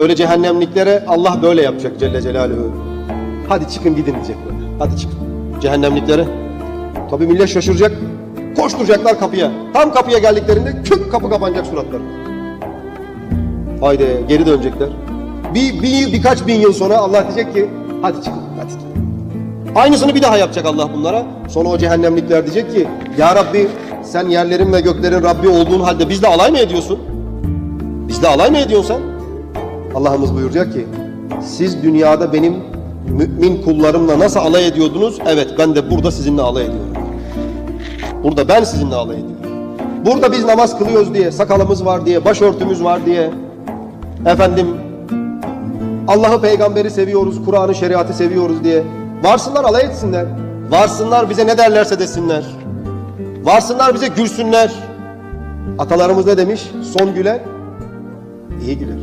Öyle cehennemliklere Allah böyle yapacak Celle Celaluhu. Hadi çıkın gidin diyecek böyle. Hadi çıkın. Cehennemliklere. Tabi millet şaşıracak. Koşturacaklar kapıya. Tam kapıya geldiklerinde kök kapı kapanacak suratları. Haydi geri dönecekler. Bir, bir birkaç bin yıl sonra Allah diyecek ki hadi çıkın hadi. Aynısını bir daha yapacak Allah bunlara. Sonra o cehennemlikler diyecek ki Ya Rabbi sen yerlerin ve göklerin Rabbi olduğun halde bizle alay mı ediyorsun? Bizle alay mı ediyorsun sen? Allah'ımız buyuracak ki siz dünyada benim mümin kullarımla nasıl alay ediyordunuz? Evet ben de burada sizinle alay ediyorum. Burada ben sizinle alay ediyorum. Burada biz namaz kılıyoruz diye, sakalımız var diye, başörtümüz var diye, efendim Allah'ı peygamberi seviyoruz, Kur'an'ı şeriatı seviyoruz diye. Varsınlar alay etsinler. Varsınlar bize ne derlerse desinler. Varsınlar bize gülsünler. Atalarımız ne demiş? Son gülen iyi güler.